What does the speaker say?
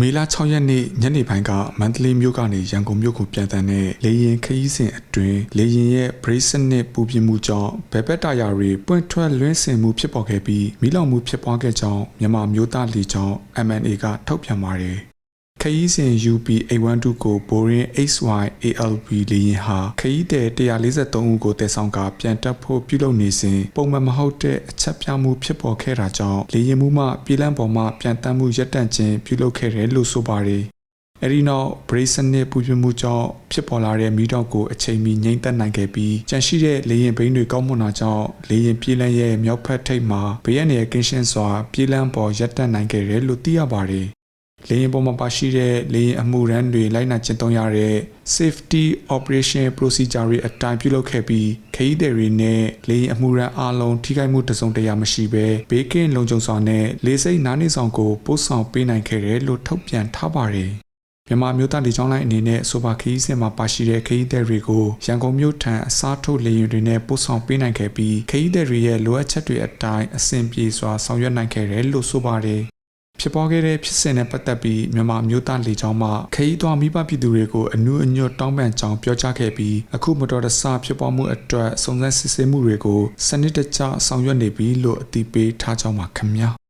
မေလ6ရက်နေ့ညနေပိုင်းကမန္တလေးမြို့ကနေရန်ကုန်မြို့ကိုပြန်တန်းတဲ့လေရင်ခရီးစဉ်အတွင်းလေရင်ရဲ့ brace နဲ့ပူပြင်းမှုကြောင့်ဘယ်ဘက်တာယာတွေပွင့်ထွက်လွှင့်စင်မှုဖြစ်ပေါ်ခဲ့ပြီးမိလောင်မှုဖြစ်ပွားခဲ့ကြောင်းမြန်မာမျိုးသားလီကြောင့် MNA ကထုတ်ပြန်ပါတယ်။ ခရီးစဉ် UP812 ကို Boeing XY ALB လေယာဉ်ဟာခရီးသည်143ဦးကိုတည်ဆောင်ကပြန်တက်ဖို့ပြုလုပ်နေစဉ်ပုံမှန်မဟုတ်တဲ့အချက်ပြမှုဖြစ်ပေါ်ခဲ့တာကြောင့်လေယာဉ်မှုမှပြည်လန်းပေါ်မှပြန်တမ်းမှုရပ်တန့်ခြင်းပြုလုပ်ခဲ့တယ်လို့ဆိုပါတယ်။အဲဒီနောက် brace နဲ့ပူပြမှုကြောင့်ဖြစ်ပေါ်လာတဲ့မီးတောက်ကိုအချိန်မီငြိမ့်သက်နိုင်ခဲ့ပြီးကြန့်ရှိတဲ့လေရင်ဘိန်းတွေကောက်မွန်တာကြောင့်လေရင်ပြည်လန်းရဲ့မြောက်ဖက်ထိပ်မှာဘေးရန်ရဲ့ကင်းရှင်းစွာပြည်လန်းပေါ်ရပ်တန့်နိုင်ခဲ့တယ်လို့သိရပါတယ်။ လေရင်ပေါ်မှာပါရှိတဲ့လေရင်အမှုရန်တွေလိုက်နာကျင့်သုံးရတဲ့ safety operation procedure တွေအတိုင်းပြုလုပ်ခဲ့ပြီးခရီးသည်တွေနဲ့လေရင်အမှုရန်အားလုံးထိခိုက်မှုတစုံတရာမရှိဘဲဘေးကင်းလုံခြုံစွာနဲ့လေစိတ်နားနေဆောင်ကိုပို့ဆောင်ပေးနိုင်ခဲ့တယ်လို့ထုတ်ပြန်ထားပါတယ်။မြန်မာမျိုးသားလေကြောင်းလိုင်းအနေနဲ့ဆိုပါခရီးစဉ်မှာပါရှိတဲ့ခရီးသည်တွေကိုရန်ကုန်မြို့ထံအစားထိုးလေယာဉ်တွေနဲ့ပို့ဆောင်ပေးနိုင်ခဲ့ပြီးခရီးသည်တွေရဲ့လိုအပ်ချက်တွေအတိုင်းအဆင်ပြေစွာဆောင်ရွက်နိုင်ခဲ့တယ်လို့ဆိုပါတယ်။ ဖြစ်ပေါ်ခဲ့တဲ့ဖြစ်စဉ်နဲ့ပတ်သက်ပြီးမြန်မာမျိုးသားလေကြောင်းမှခရီးသွားမိဘပြည်သူတွေကိုအနူးအညွတ်တောင်းပန်ကြောင်းပြောကြားခဲ့ပြီးအခုမတော်တဆဖြစ်ပေါ်မှုအတွက်စုံစမ်းစစ်ဆေးမှုတွေကိုစနစ်တကျဆောင်ရွက်နေပြီလို့အသိပေးထားကြောင်းပါခင်ဗျာ။